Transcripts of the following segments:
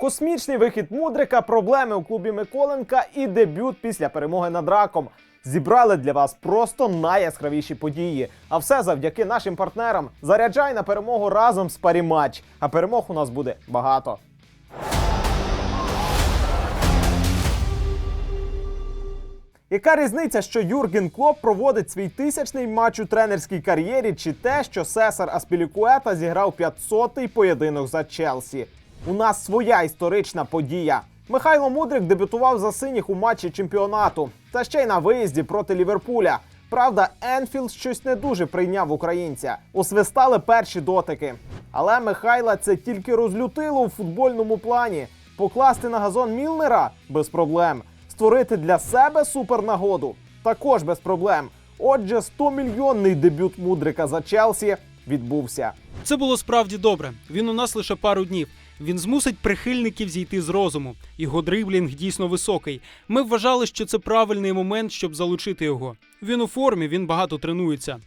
Космічний вихід Мудрика, проблеми у клубі Миколенка і дебют після перемоги над раком. Зібрали для вас просто найяскравіші події. А все завдяки нашим партнерам. Заряджай на перемогу разом з Паріматч. А перемог у нас буде багато. Яка різниця, що Юрген Клоп проводить свій тисячний матч у тренерській кар'єрі, чи те, що Сесар Аспілікуета зіграв 500-й поєдинок за Челсі? У нас своя історична подія. Михайло Мудрик дебютував за синіх у матчі чемпіонату, та ще й на виїзді проти Ліверпуля. Правда, Енфілд щось не дуже прийняв українця. Усвистали перші дотики. Але Михайла це тільки розлютило у футбольному плані. Покласти на газон Мілнера без проблем. Створити для себе супернагоду також без проблем. Отже, 100-мільйонний дебют Мудрика за Челсі відбувся. Це було справді добре. Він у нас лише пару днів. Він змусить прихильників зійти з розуму. Його дриблінг дійсно високий. Ми вважали, що це правильний момент, щоб залучити його. Він у формі, він багато тренується.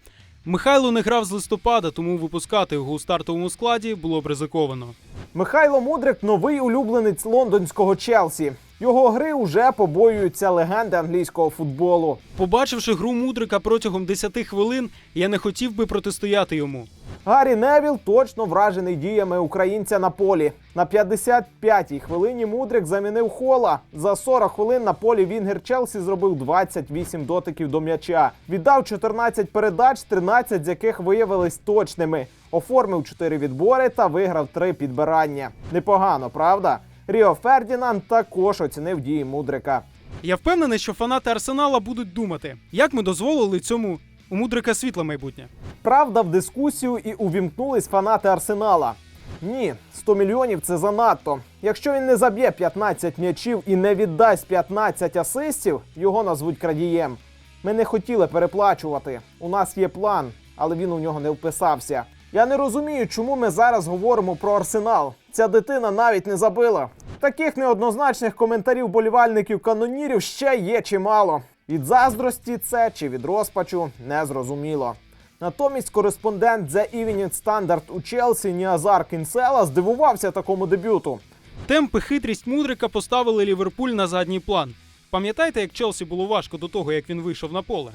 Михайло не грав з листопада, тому випускати його у стартовому складі було б ризиковано. Михайло Мудрик новий улюбленець лондонського Челсі. Його гри уже побоюються легенди англійського футболу. Побачивши гру Мудрика протягом 10 хвилин, я не хотів би протистояти йому. Гаррі Невіл точно вражений діями українця на полі. На 55-й хвилині Мудрик замінив хола. За 40 хвилин на полі Вінгер Челсі зробив 28 дотиків до м'яча. Віддав 14 передач, 13 з яких виявились точними. Оформив 4 відбори та виграв 3 підбирання. Непогано, правда? Ріо Фердінанд також оцінив дії Мудрика. Я впевнений, що фанати Арсенала будуть думати, як ми дозволили цьому у Мудрика світле майбутнє. Правда, в дискусію і увімкнулись фанати Арсенала. Ні, 100 мільйонів це занадто. Якщо він не заб'є 15 м'ячів і не віддасть 15 асистів, його назвуть крадієм. Ми не хотіли переплачувати. У нас є план, але він у нього не вписався. Я не розумію, чому ми зараз говоримо про арсенал. Ця дитина навіть не забила. Таких неоднозначних коментарів болівальників канонірів ще є чимало. Від заздрості це чи від розпачу не зрозуміло. Натомість кореспондент The Evening Standard у Челсі Ніазар Кінсела здивувався такому дебюту. Темпи хитрість Мудрика поставили Ліверпуль на задній план. Пам'ятаєте, як Челсі було важко до того, як він вийшов на поле?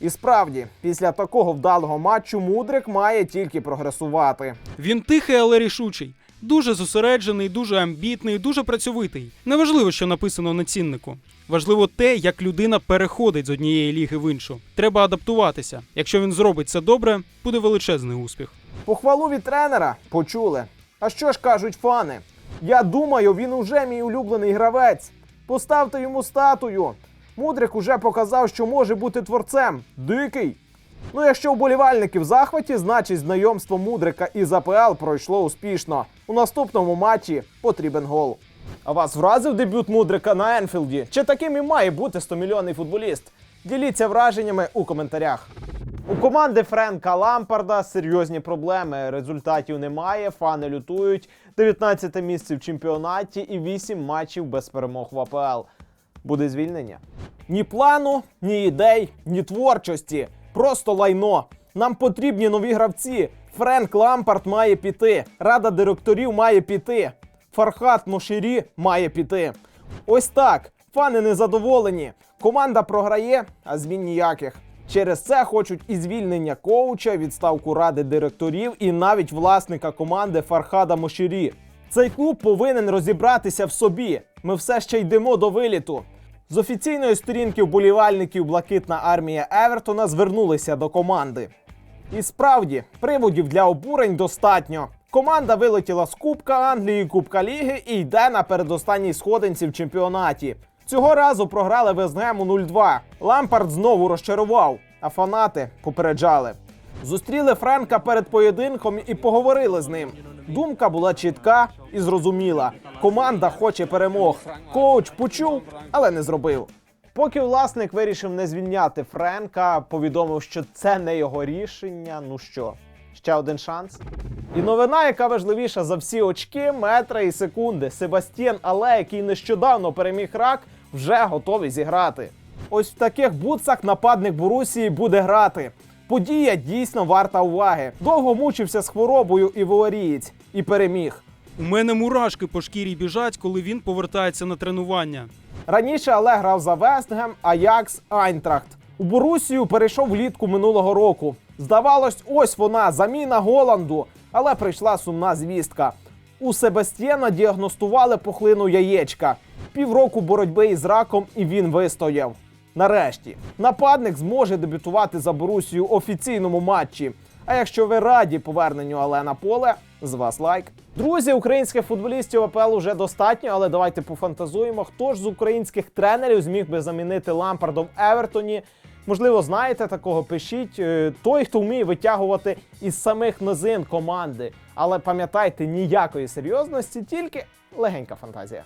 І справді, після такого вдалого матчу Мудрик має тільки прогресувати. Він тихий, але рішучий, дуже зосереджений, дуже амбітний, дуже працьовитий. Неважливо, що написано на ціннику. Важливо те, як людина переходить з однієї ліги в іншу. Треба адаптуватися. Якщо він зробить це добре, буде величезний успіх. Похвалу від тренера почули. А що ж кажуть фани? Я думаю, він уже мій улюблений гравець. Поставте йому статую. Мудрик уже показав, що може бути творцем. Дикий. Ну, якщо вболівальники в захваті, значить знайомство Мудрика із АПЛ пройшло успішно. У наступному матчі потрібен гол. А вас вразив дебют Мудрика на Енфілді? Чи таким і має бути 100-мільйонний футболіст? Діліться враженнями у коментарях. У команди Френка Лампарда серйозні проблеми. Результатів немає, фани лютують. 19 місце в чемпіонаті і 8 матчів без перемог в АПЛ. Буде звільнення. Ні плану, ні ідей, ні творчості. Просто лайно. Нам потрібні нові гравці. Френк Лампард має піти. Рада директорів має піти. Фархат Моширі має піти. Ось так. Фани незадоволені. Команда програє, а змін ніяких. Через це хочуть і звільнення коуча, відставку ради директорів і навіть власника команди Фархада Моширі. Цей клуб повинен розібратися в собі. Ми все ще йдемо до виліту. З офіційної сторінки вболівальників Блакитна армія Евертона звернулися до команди. І справді, приводів для обурень достатньо. Команда вилетіла з Кубка Англії, Кубка Ліги і йде на передостанній сходинці в чемпіонаті. Цього разу програли Вестгему 0-2. Лампард знову розчарував, а фанати попереджали. Зустріли Френка перед поєдинком і поговорили з ним. Думка була чітка і зрозуміла. Команда хоче перемог. Коуч почув, але не зробив. Поки власник вирішив не звільняти Френка, повідомив, що це не його рішення. Ну що, ще один шанс. І новина, яка важливіша за всі очки, метри і секунди. Себастьєн Але, який нещодавно переміг рак, вже готовий зіграти. Ось в таких бутсах нападник Борусії буде грати. Подія дійсно варта уваги. Довго мучився з хворобою і волорієць і переміг. У мене мурашки по шкірі біжать, коли він повертається на тренування. Раніше Але грав за Вестгем, Аякс, Айнтрахт. У Борусію перейшов влітку минулого року. Здавалось, ось вона, заміна Голанду, але прийшла сумна звістка. У Себастьєна діагностували пухлину яєчка. Півроку боротьби із раком, і він вистояв. Нарешті нападник зможе дебютувати за Борусію у офіційному матчі. А якщо ви раді поверненню Але на поле, з вас лайк. Друзі, українських футболістів АПЛ уже достатньо, але давайте пофантазуємо. Хто ж з українських тренерів зміг би замінити Лампарда в Евертоні? Можливо, знаєте такого, пишіть. Е, Той, хто вміє витягувати із самих низин команди. Але пам'ятайте, ніякої серйозності, тільки легенька фантазія.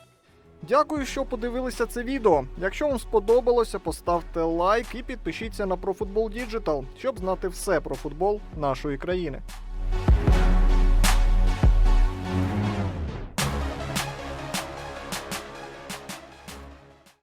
Дякую, що подивилися це відео. Якщо вам сподобалося, поставте лайк і підпишіться на ProFootball Digital, щоб знати все про футбол нашої країни.